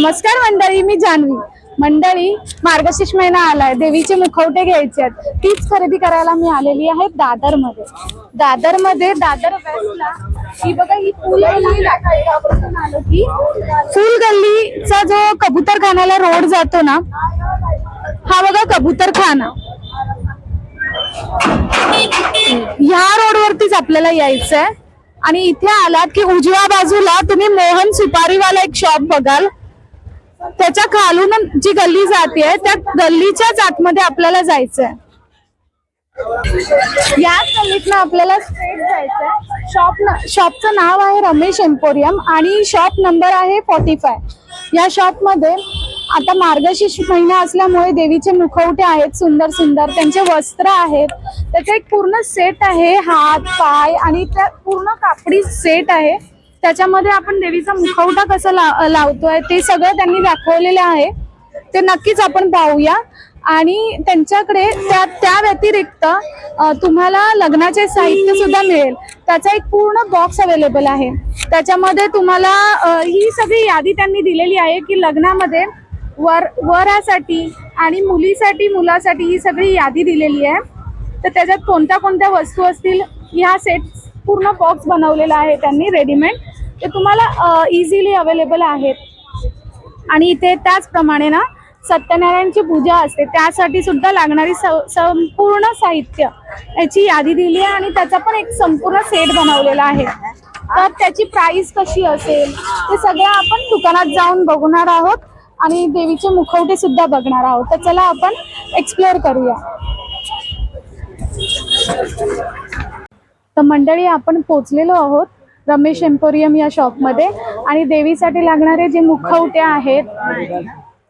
नमस्कार मंडळी मी जान्हवी मंडळी मार्गशीर्ष महिना आलाय. देवीचे मुखवटे घ्यायचे आहेत. तीच खरेदी करायला मी आलेली आहे दादरमध्ये दादरमध्ये दादर वेस्टला ही बघा ही फुल गल्ली आलो की फुल गल्लीचा जो कबूतरखान्याला रोड जातो ना हा बघा कबूतरखाना. ह्या रोडवरतीच आपल्याला यायचं आहे आणि इथे आलात की उजव्या बाजूला तुम्ही मोहन सुपारीवाला एक शॉप बघाल. त्याच्या खालून जी गल्ली जाते त्या गल्लीच्याच आतमध्ये आपल्याला जायचंय. याच गल्लीतनं आपल्याला स्ट्रेट जायचंय. शॉप शॉपचं नाव आहे रमेश एम्पोरियम आणि शॉप नंबर आहे फॉर्टी फाय या शॉपमध्ये आता मार्गशीर्ष महिना असल्यामुळे देवीचे मुखवटे आहेत सुंदर सुंदर. त्यांचे वस्त्र आहेत. त्याचा एक पूर्ण सेट आहे हात पाय आणि त्या पूर्ण कापडी सेट आहे. त्याच्यामध्ये आपण देवीचा मुखवटा कसा ला- लावतोय ते सगळं त्यांनी दाखवलेलं आहे. ते नक्कीच आपण पाहूया. आणि त्यांच्याकडे त्या त्या व्यतिरिक्त तुम्हाला लग्नाचे साहित्य सुद्धा मिळेल. त्याचा एक पूर्ण बॉक्स अवेलेबल आहे. त्याच्यामध्ये तुम्हाला ही सगळी यादी त्यांनी दिलेली आहे की लग्नामध्ये वर वरासाठी आणि मुलीसाठी मुलासाठी ही सगळी यादी दिलेली आहे. तर त्याच्यात कोणत्या कोणत्या वस्तू असतील ह्या सेट पूर्ण बॉक्स बनवलेला आहे त्यांनी रेडीमेड ते तुम्हाला इझिली अवेलेबल आहेत. आणि इथे त्याचप्रमाणे ना सत्यनारायणची पूजा असते. त्यासाठी सुद्धा लागणारी स- संपूर्ण साहित्य याची यादी दिली आहे आणि त्याचा पण एक संपूर्ण सेट बनवलेला आहे. तर त्याची प्राइस कशी असेल ते सगळं आपण दुकानात जाऊन बघणार आहोत आणि देवीचे मुखवटे सुद्धा बघणार आहोत. तर चला आपण एक्सप्लोअर करूया. तर मंडळी आपण पोचलेलो आहोत रमेश एम्पोरियम या शॉपमध्ये. आणि देवीसाठी लागणारे जे मुखवटे आहेत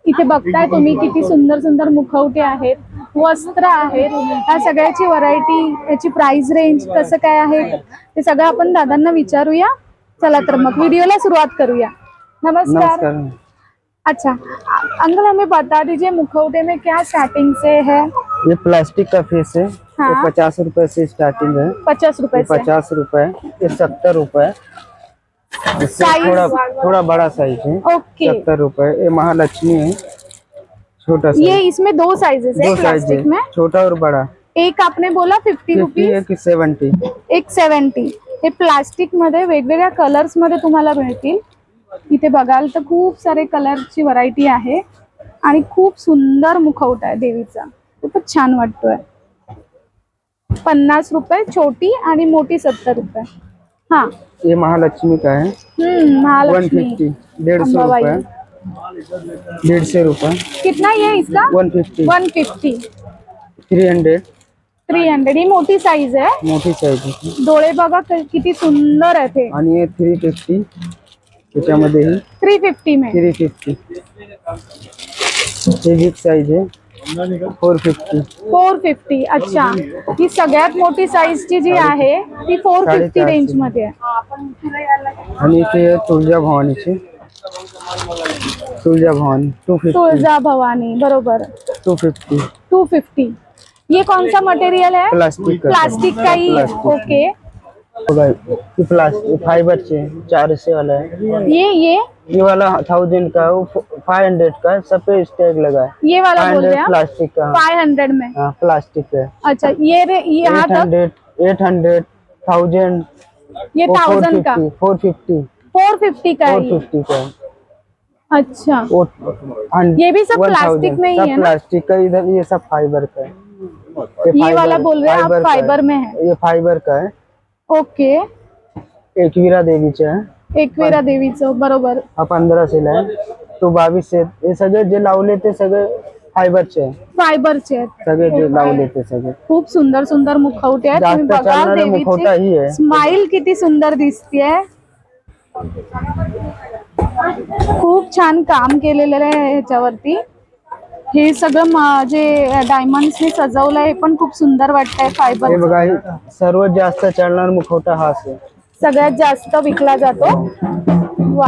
इथे बघताय तुम्ही किती सुंदर सुंदर मुखवटे आहेत वस्त्र आहेत या सगळ्याची व्हरायटी याची प्राइस रेंज कसं काय आहे ते सगळं आपण दादांना विचारूया. चला तर मग व्हिडिओला सुरुवात करूया. नमस्कार. अच्छा अंकल हमें बता दीजिए मुखौटे में क्या स्टार्टिंग से है? ये प्लास्टिक का फेस है। हाँ। ये पचास रुपए से स्टार्टिंग है। पचास रुपए पचास रुपए ये सत्तर रुपए। इससे? थोड़ा थोड़ा बड़ा साइज है। ओके। सत्तर रुपए। ये महालक्ष्मी है। छोटा ये इसमें दो साइजेस है दो साइज प्लास्टिक में। छोटा और बड़ा। एक आपने बोला फिफ्टी रुपीज एक सेवेंटी एक सेवन्टी हे प्लास्टिकमध्ये वेगवेगळ्या कलर्समध्ये तुम्हाला मिळतील. इथे बघाल तर खूप सारे कलरची व्हरायटी आहे. आणि खूप सुंदर मुखवटा आहे देवीचा. खूपच छान वाटतोय. पन्नास रुपये छोटी आणि मोठी सत्तर रुपये. हा. ये महालक्ष्मी का है हम्म वन महालक्ष्मी डेढ़ सौ अंबाबाई। डेढ़ सौ कितना ये इसका? One fifty one fifty three hundred three hundred ही मोठी साईज आहे. मोठी साइज़ आहे. डोळे बघा क- किती सुंदर आहे ते. आणि हे थ्री फिफ्टी त्याच्यामध्ये थ्री फिफ्टी में. थ्री फिफ्टी हे बिग साइज़ आहे. Four fifty. Four fifty. अच्छा. ही सगळ्यात मोठी साईजची जी आहे ती फोर फिफ्टी. रेंजमध्ये आहे. आणि आहे तुळजा भवानीची. तुळजा भवानी टू फिफ्टी तुळजा भवानी बरोबर. टू फिफ्टी टू फिफ्टी ये कौन सा मटेरियल है प्लास्टिक का प्लास्टिक का ही ओके बघा ये प्लास्टिक फाइबरचे चारशे वाला है। ये ये? ये वाला थाउज़ेंड का है वो फाइव हंड्रेड का है सब पे स्टैग लगा है। ये वाला बोल रहे हैं प्लास्टिक का। फाइव हंड्रेड में? हाँ प्लास्टिक है अच्छा ये रे यहाँ eight hundred eight hundred thousand ये थाउज़ेंड का? फोर फिफ्टी फोर फिफ्टी का फोर फिफ्टी का। अच्छा। ये भी सब प्लास्टिक में ही है प्लास्टिक का इधर ये सब फाइबर का है। ये वाला बोल रहे हैं आप फाइबर में है। ये फाइबर का है। ओके. एकवीरा देवीचा आहे. एकविरा देवीचं बरोबर. हा पंधराशेला आहे. तो बावीसशे हे सगळे जे लावले ते सगळे फायबरचे आहे. फायबरचे आहेत. सगळे जे लावले ते सगळे. खूप सुंदर सुंदर मुखवटे आहेत. जास्त तुम्ही बघाल चालणारे मुखवटा ही आहे. स्माइल किती सुंदर दिसतीये. खूप छान काम केलेलं आहे ह्याच्यावरती. हे सगळं जे डायमंड्सने सजवलंय हे पण खूप सुंदर वाटतंय हे फायबर बघा हे सर्वात जास्त चालणार मुखवटा हा असेल. सगळ्यात जास्त विकला जातो. वा.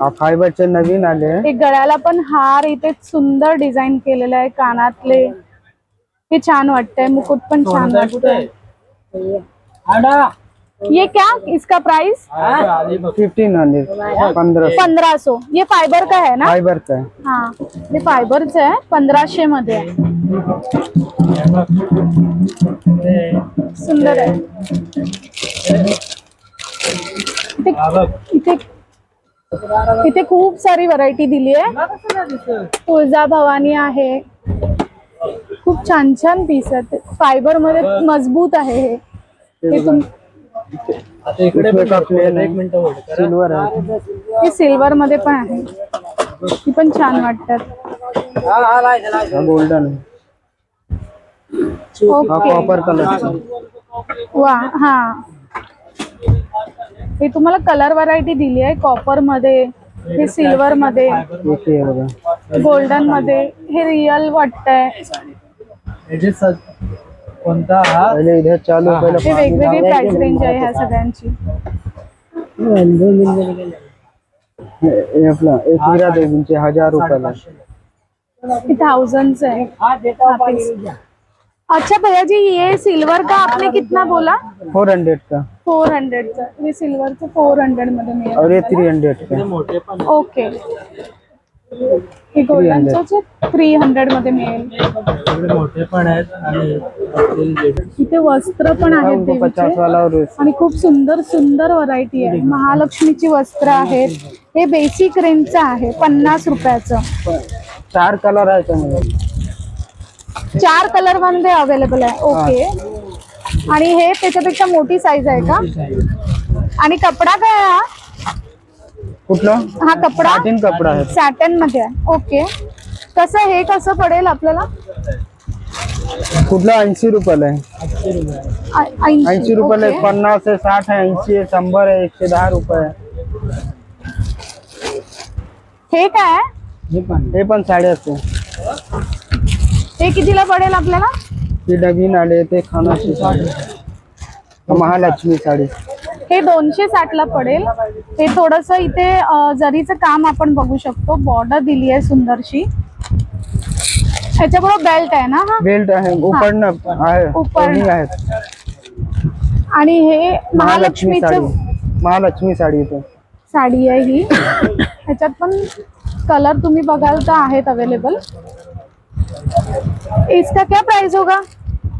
हा फायबरचे नवीन आले. आहे. हे गळ्याला पण हार इथे सुंदर डिझाईन केलेलं आहे कानातले. हे छान वाटतंय मुकुट पण छान वाटतंय. ये क्या? इसका प्राइस फिफ्टीन हंड्रेड पंद्रह पंद्रह सौ. ये फाइबर का है ना? फाइबर का है. हाँ. हे फायबरचं आहे पंधराशे मध्ये आहे सुंदर आहे इथे इथे खूप सारी व्हरायटी दिली आहे. तुळजा भवानी आहे. खूप छान छान पीस आहेत. फायबर मध्ये मज़बूत आहे हे. सिल्वर है हे सिल्वर मध्ये पण आहे. ती पण छान वाटतात. हा गोल्डन हा ओके कॉपर कलर वा हा. हे तुम्हाला कलर व्हरायटी दिली आहे कॉपरमध्ये हे सिल्वर मध्ये एक हे बघा. गोल्डनमध्ये. हे रिअल वाटतंय. कोणता हा? पहिले इधर चालू पहिले वेगवेगळी प्राइस रेंज आहे ह्या सगळ्यांची. हे हे आपला एक हीरा देवींचे हजार रुपयाला. हे थाउजंड आहे. हा हा. अच्छा भैया जी ये सिल्वर का आपने कितना बोला? फोर हंड्रेड का. फोर हंड्रेडचा हे सिल्वरचं फोर हंड्रेडमध्ये मिळेल और ये थ्री हंड्रेड का. मोठे पण ओके हे गोल्डनचं थ्री हंड्रेडमध्ये मिळेल. मोठे पण आहेत आणि इथे वस्त्र पण आहेत देवीचे. आणि खूप सुंदर सुंदर व्हरायटी आहे. महालक्ष्मीची वस्त्र आहेत. हे बेसिक रेंजचं आहे पन्नास रुपयाचं. चार कलर आहे त्यामध्ये चार कलरमध्ये अवेलेबल आहे. ओके आणि हे त्याच्यापेक्षा मोठी साईज आहे का? आणि कपडा काय आहे हा? कुठलं? हा कपडा? साटिन कपडा आहे. सॅटनमध्ये आहे. ओके कसं हे कसं पडेल आपल्याला? कुठलं? ऐंशी रुपयाला आहे. ऐंशी. रुपयाला आहे. पन्नास आहे साठ आहे ऐंशी आहे शंभर आहे एकशे दहा रुपये आहे. हे काय आहे? हे पण. हे पण साडे असते. हे कितीला पडेल आपल्याला? ती नवीन आले ते खानाची साडी. महालक्ष्मी साडी. हे दोनशे साठ ला पडेल. हे थोडस इथे जरीचं काम आपण बघू शकतो. बॉर्डर दिली आहे सुंदरशी. ह्याच्याबरोबर बेल्ट आहे ना हा? बेल्ट आहे. उपरणं आहे. आणि हे महालक्ष्मी महालक्ष्मीचं महालक्ष्मी साडी साडी आहे ही. ह्याच्यात पण कलर तुम्ही बघाल तर आहेत अवेलेबल. इसका क्या प्राइस होगा?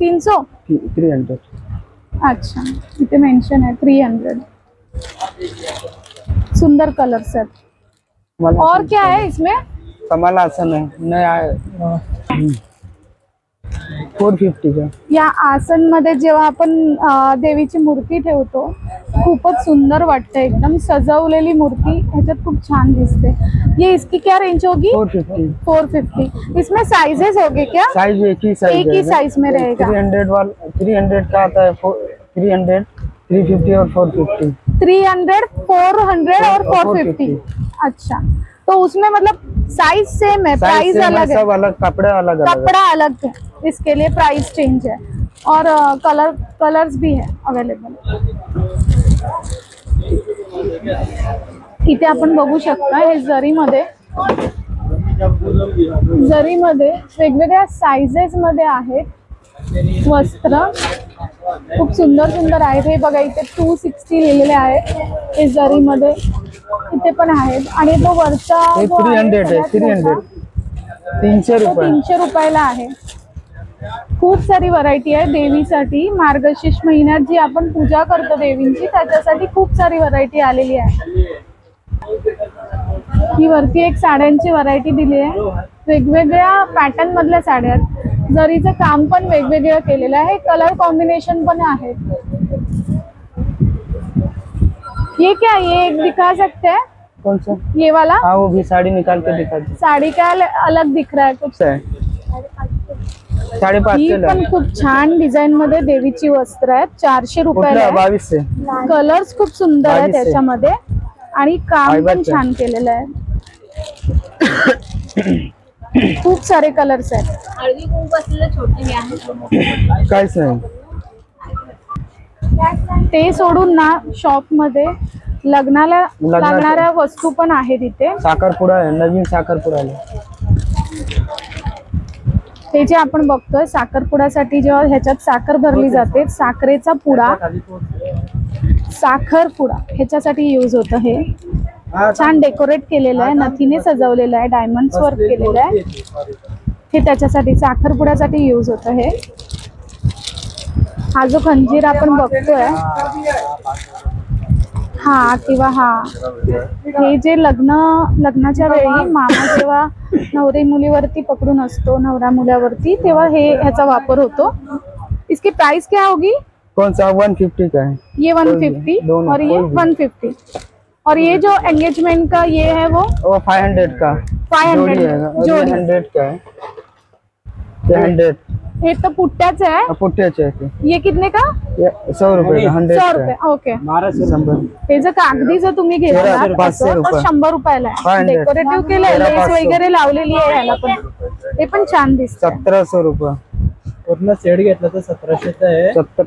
तीन सौ थ्री हंड्रेड अच्छा. इथे मेन्शन आहे थ्री हंड्रेड सुंदर आहेत मला और क्या है इसमें? कमाला नाही. आहे फोर फिफ्टी का या आसनमध्ये जेव्हा आपण देवीची मूर्ती ठेवतो खूपच सुंदर वाटते एकदम सजवलेली मूर्ती. ह्याच्यात खूप छान दिसते. ये इसकी क्या रेंज होगी? फोर फिफ्टी फोर फिफ्टी इसमें साइजेस होगे क्या? साइज एक ही साइज एक ही size में रहेगा। थ्री हंड्रेड वाला थ्री हंड्रेड का आता है थ्री हंड्रेड थ्री फिफ्टी और four fifty three hundred four hundred और फोर 450 फिफ्टी अच्छा. तो उसमें मतलब साइज सेम है प्राइस अलग है. सब अलग कपड़े अलग कपड़ा अलग है. इसके लिए प्राइस चेंज है. और कलर कलर्स भी है अवेलेबल इथे आपण बघू शकता हे जरीमध्ये. जरीमध्ये वेगवेगळ्या साइजेस मध्ये आहेत. वस्त्र. खूप सुंदर सुंदर आहेत. हे बघा इथे टू सिक्स्टी लिहिलेले आहेत हे जरीमध्ये इथे पण आहेत. आणि तो वरचा थ्री हंड्रेड आहे थ्री हंड्रेड तीनशे रुपये. तीनशे रुपयाला आहे. खूप सारी व्हरायटी आहे देवीसाठी. मार्गशीर्ष महिन्यात जी आपण पूजा करतो देवींची त्याच्यासाठी खूप सारी व्हरायटी आलेली आहे. ही वरती एक साड्यांची व्हरायटी दिली आहे. वेगवेगळ्या पॅटर्न मधल्या साड्या आहेत. जरीचं काम पण वेगवेगळं केलेलं आहे कलर कॉम्बिनेशन पण आहे ये क्या ये एक दिखा सकते हैं कौन सा ये वाला हाँ वो भी साड़ी निकाल के दिखा दी साड़ी का अल- अलग दिख रहा है कुछ है ही पण खूप छान डिझाईन मध्ये देवीची वस्त्र आहेत चारशे रुपयाला कुठलं आहे. बावीसशे कलर्स खूप सुंदर आहे. त्याच्यामध्ये आणि काम पण फायबरचं. छान केलेलं आहे खूप सारे कलर्स आहेत. हळदी कुंकू असलेलं छोटी काहीच नाही ते सोडून ना शॉपमध्ये लग्नाला. लागणाऱ्या वस्तू पण आहेत इथे. साखरपुडा आहे नवीन साखरपुडा आले ते जे आपण बघतोय साखरपुड्यासाठी जेव्हा ह्याच्यात साखर भरली जाते साखरेचा पुडा साखरपुडा ह्याच्यासाठी यूज होतं हे. छान डेकोरेट केलेलं आहे नथीने सजवलेलं आहे डायमंड्स वर्क केलेलं आहे. हे त्याच्यासाठी साखरपुड्यासाठी यूज होतं हे. हा जो खंजीर आपण बघतोय. हा किंवा हा. हे जे लग्न लग्नाच्या वेळी मामा जेव्हा नवरी मुलीवरती पकडून असतो नवरा मुलावरती तेव्हा हे ह्याचा वापर होतो. इसकी प्राइस क्या होगी? कौन सा? वन फिफ्टी का है? ये 150 दोनों, और ये कोई भी। 150 और ये जो एंगेजमेंट का ये है वो? वो फाइव हंड्रेड का। 500 जोड़ी है हंड्रेड का है। ये हंड्रेड हे तर पुट्ट्याच आहे पुट्ट्याचे आहे ते. ये कितने का? ये सौ रुपये का हंड्रेड सौ रुपये है ओके शंभर। हे जर कागदी जर तुम्ही घेतला तेरा- पाचशे तर रुपये. शंभर रुपयाला आहे. 500. डेकोरेटिव्ह केलंय तेरा लेस पाचशे. वगैरे लावलेली आहे ह्याला पण. ते पण छान दिसत सतरा सौ रुपये. पूर्ण सेट घेतला तर सतराशेचा आहे. सत्तर.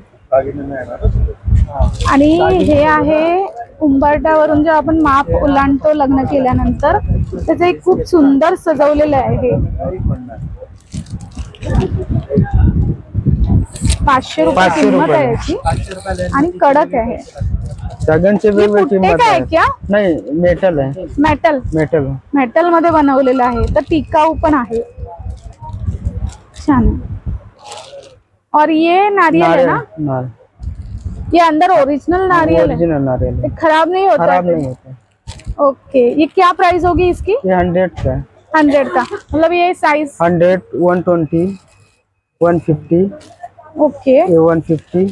आणि हे आहे उंबरट्यावरून जेव्हा आपण माप ओलांडतो लग्न केल्यानंतर त्याचं एक खूप सुंदर सजवलेलं आहे हे. पाचशे रुपये पाचशे किंमत रुपये. आहे याची. आणि कडक आहे. सगळ्यांचे ये वेगवेगळी पुट्टे किंमत काय आहे. क्या नाही मेटल आहे. मेटल मेटल मेटलमध्ये बनवलेलं आहे. तर टिकाऊ पण आहे. छान. आहे. और ये नारियल है नारियल ना? ये अंदर ओरिजिनल नारियल है। ओरिजिनल नारियल खराब नहीं होता खराब नहीं होता। ओके ये क्या प्राइस होगी इसकी? ये हंड्रेड का हंड्रेड का। मतलब ये size hundred one twenty one fifty okay ये वन फिफ्टी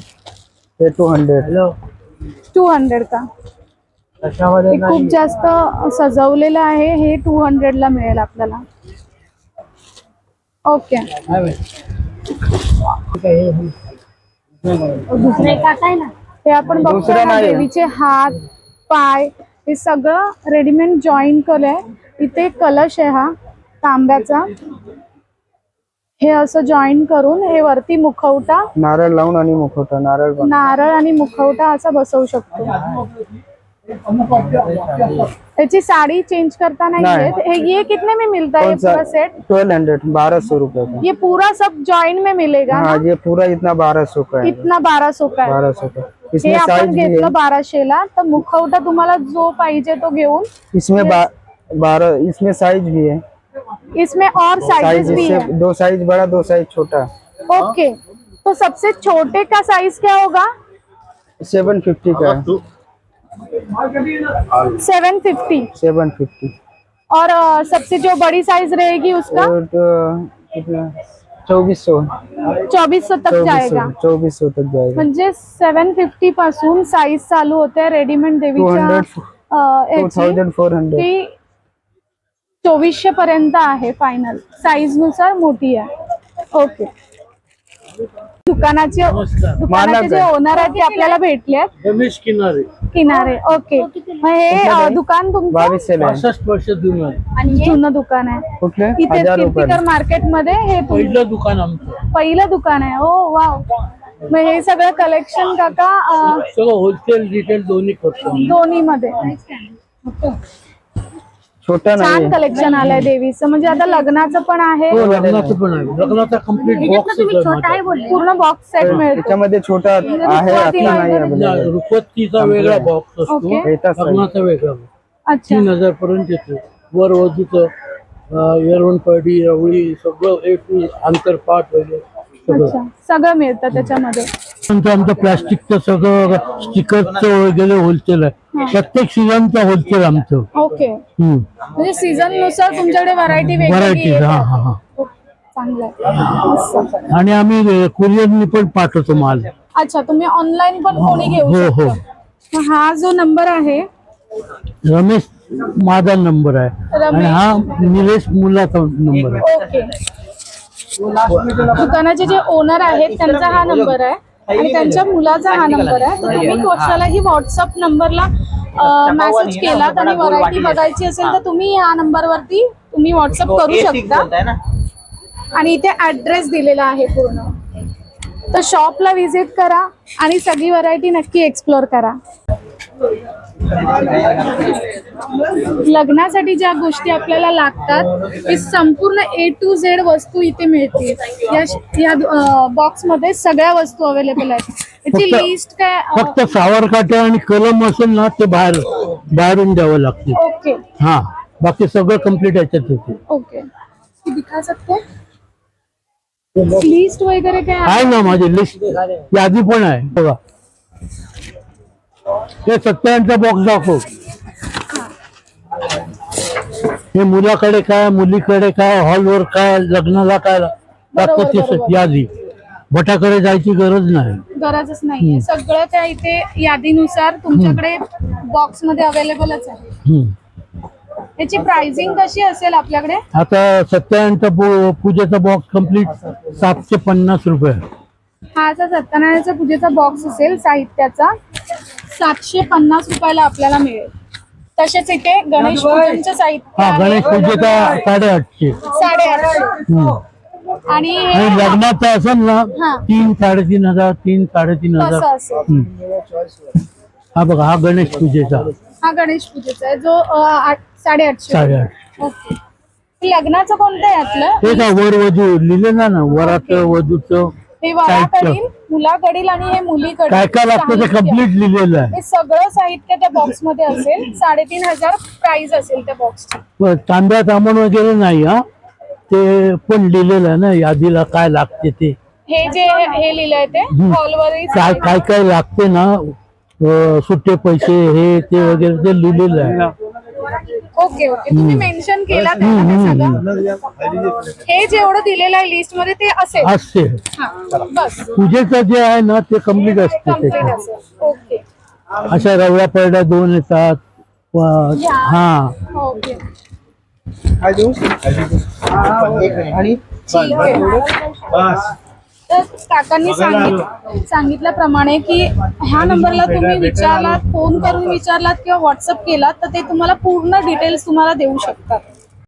ये टू हंड्रेड टू हंड्रेड का। हे खूप जास्त सजवलेलं आहे हे टू हंड्रेड ला मिळेल आपल्याला। ओके दुसरे काटा आहे ना हे आपण ना. देवीचे हात पाय हे सगळं रेडीमेड जॉईन केलंय. इथे कलश आहे हा तांब्याचा. हे असं जॉईन करून हे वरती मुखवटा नारळ लावून आणि मुखवटा नारळ नारळ आणि मुखवटा असा बसवू शकतो. त्याची साडी चेंज करता नहीं, नाही. हे ये कितने में मिलता है पूरा सेट ट्वेल्व हंड्रेड बारह सौ रुपए का। ये पूरा सब जॉइन में मिलेगा हाँ ये पूरा इतना बारह सौ का इतना बारह सौ का बारह सौ का। इसमें आपण साइज़ भी है। घेतलं बाराशेला तर मुखवटा तुम्हाला जो पाहिजे तो घेऊन इसमें बारह इसमें साइज़ भी है। इसमें और साइज़ साइजेस भी है। दो साइज़ बड़ा दो साइज़ छोटा। ओके तो सबसे छोटे का साइज़ क्या होगा? सेवन फिफ्टी का है। Seven fifty. Seven fifty. और सबसे जो बड़ी साइज़ रहेगी उसका? कितना? चौबीस सौ। चौबीस सौ तक चौबीस जाएगा। चौबीस सौ तक जाएगा। म्हणजे सेवन फिफ्टी पासून साईज चालू होते रेडीमेड देवीच्या 200, टू याची थाउजंड फोर हंड्रेड। ती चोवीसशे पर्यंत आहे फायनल साईज नुसार मोठी आहे. ओके दुकानाचे दुकानाचे जे ओनर आहेत ते आपल्याला भेटले आहेत. रमेश किनारे. किनारे. ओके मग हे अ, दुकान तुमचं? आहे. पासष्ट वर्ष जुनं आहे. आणि हे? जुनं दुकान आहे. कुठले? इथे हजार रुपये कीर्तिकर मार्केटमध्ये हे तुम- पहिलं दुकान आमचं. पहिलं दुकान आहे. Oh wow. मग हे सगळं कलेक्शन काका अ, सगळं होलसेल रिटेल दोन्ही करतो आम्ही. दोन्ही मध्ये छोटा नाही छान आहे. कलेक्शन आलंय देवीचं. म्हणजे आता लग्नाचं पण आहे. हो लग्नाचं पण आहे. लग्नाचा कंप्लीट बॉक्स आहे पूर्ण बॉक्स सेट मिळतो. त्याच्यामध्ये छोटा आहे नाही available. रुखवतीचा वेगळा बॉक्स असतो. ओके. आहे. लग्नाचा वेगळा box. अच्छा. तीन हजार पर्यंत येतो. वर वधूचं येरवणपडी रवळी सगळं ए टू आंतरपाठ वगैरे. सगळं अच्छा. सगळं मिळतं त्याच्यामध्ये. आमचं प्लास्टिकचं सगळं स्टिकरचं वगैरे होलसेल आहे. प्रत्येक सीझनचं होलसेल आमचं. ओके. म्हणजे सीझननुसार तुमच्याकडे व्हरायटी व्हरायटी हा. हा हा. चांगलं. आणि आम्ही कुरिअरनी पण पाठवतो माल. अच्छा तुम्ही ऑनलाईन पण कोणी घेऊ हो हो. हा जो नंबर आहे. रमेश माझा नंबर आहे. आणि हा निलेश मुलाचा नंबर आहे. ओके. दुकानाचे जे ओनर आहेत त्यांचा हा नंबर आहे. आणि त्यांच्या मुलाचा हा नंबर आहे. तर तुम्ही कशालाही व्हॉट्सअप नंबरला मेसेज केलात आणि व्हरायटी बघायची असेल तर तुम्ही या नंबरवरती तुम्ही व्हॉट्सअप करू शकता. आणि इथे ऍड्रेस दिलेला आहे पूर्ण. तर शॉपला व्हिजिट करा आणि सगळी व्हरायटी नक्की एक्सप्लोर करा. लग्नासाठी ज्या गोष्टी आपल्याला लागतात ते संपूर्ण ए टू झेड वस्तू इथे मिळतील. या या बॉक्समध्ये सगळ्या वस्तू अवेलेबल आहेत. याची फक्त- लिस्ट काय फक्त सावर काट्या आणि कलम असेल ना ते बाहेर बाहेरून द्यावं लागते ओके हा बाकी सगळं कंप्लीट याच्यात होते ओके ये दिखा सकते? लिस्ट वगैरे काय? आहे? ना माझी लिस्ट यादी पण आहे. बघा. हे सत्त्याऐंचा बॉक्स दाखव. हे मुलाकडे काय मुलीकडे काय हॉलवर काय लग्नाला काय लागतं ते. यादी भटाकडे जायची गरज नाही. गरजच नाहीये सगळं त्या इथे यादीनुसार तुमच्याकडे बॉक्समध्ये अवेलेबलच आहे. हम्म. याची प्राइसिंग कशी असेल आपल्याकडे? आता सत्याऐंचा पू- पूजेचा बॉक्स कंप्लीट सातशे पन्नास रुपये. हा जो सत्यनारायणाच्या पूजेचा बॉक्स असेल साहित्याचा सातशे पन्नास रुपयाला आपल्याला मिळेल. तसेच इथे गणेश पूजनचं साहित्य हा गणेश आहे पूजेचा साडेआठशे. साडेआठशे. हम्म. आणि आणि हे लग्नाचं असेल हा. ना तीन साडेतीन हजार तीन साडेतीन हजार. कसं असेल. हम्म. हा बघा हा गणेश पूजेचा. हा गणेश पूजेचा आहे. जो अ, आठ- साडेआठशे. साडेआठ ओके. लग्नाचं कोणतं आहे यातलं हे का वर वधू लिहिलं ना ना वराचं वधूचं हे वराकडील मुलाकडील आणि हे मुलीकडील काय काय लागतं ते साहित्य. कंप्लीट लिहिलेलं आहे. हे सगळं साहित्य त्या बॉक्समध्ये असेल. साडेतीन हजार प्राइस असेल त्या बॉक्सची व तांब्या तांबण वगैरे नाही हा? ते पण लिहिलेलं आहे ना यादीला काय लागते ते? हे जे हे लिहिलंय ते हम्म. हॉलवर काय काय काय लागते ना? अं, सुट्टे पैसे हे ते वगैरे ते लिहिलेलं आहे. Okay okay. तुम्ही मेन्शन केला हे सगळं. हे जेवढं दिलेलं आहे लिस्टमध्ये ते असेल. असते हा बस. पूजेचं जे आहे ना ते कंप्लीट असते कंप्लीट त्याच्यात. असेल. ओके. अशा रवळ्या परड्या दोन येतात. व- या. हा. ओके. आणि ठीक आहे तर काकांनी सांगित सांगितल्याप्रमाणे की ह्या नंबरला तुम्ही विचारलात फोन करून विचारलात किंवा व्हॉट्सअप केलात तर ते तुम्हाला पूर्ण डिटेल्स तुम्हाला देऊ शकतात.